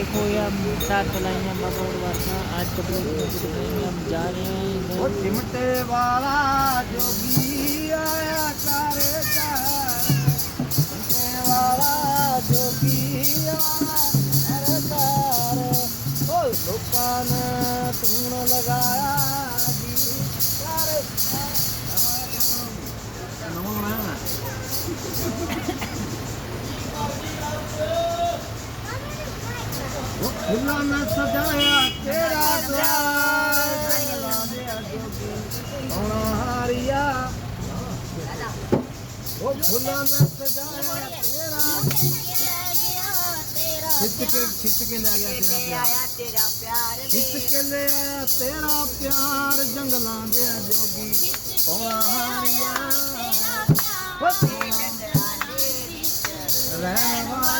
देखो ये हम चार चलाई हैं और आज तो हम जा रहे हैं और सिमटे वाला जोगी आया करे सिमटे वाला जोगी आया करे ओ दुकान तुमने लगाया ਫੁੱਲਾਂ ਨਾਲ ਸਜਾਇਆ ਤੇਰਾ ਦੁਆਰ ਜੰਗਲਾਂ ਦੇ ਜੋਗੀ ਸੋਹਣਾ ਹਾਰੀਆ? ਉਹ ਫੁੱਲਾਂ ਨਾਲ ਸਜਾਇਆ ਤੇਰਾ। ਖਿੱਚ ਕੇ ਖਿੱਚ ਕੇ ਲੈ ਗਿਆ ਤੇਰਾ ਪਿਆਰ। ਖਿੱਚ ਕੇ ਲੈ ਆਇਆ ਤੇਰਾ ਪਿਆਰ ਜੰਗਲਾਂ ਦੇ ਜੋਗੀ। ਸੋਹਣਾ ਹਾਰੀਆ? ਉਹ ਰਹਿਣ ਵਾਲਿਆ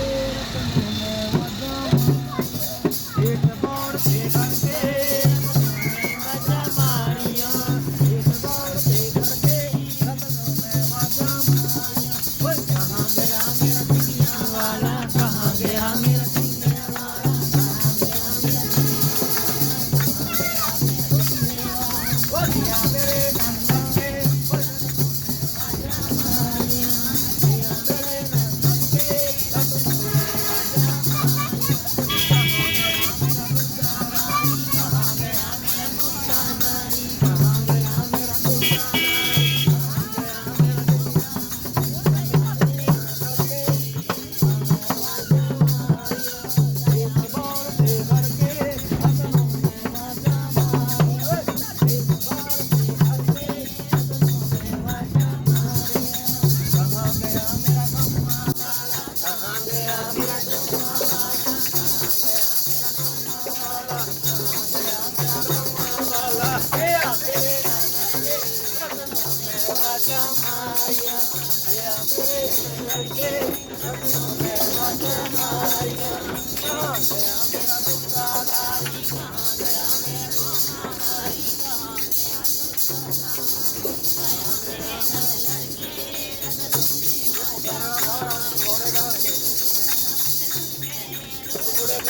Yeah.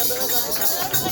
よっしゃ。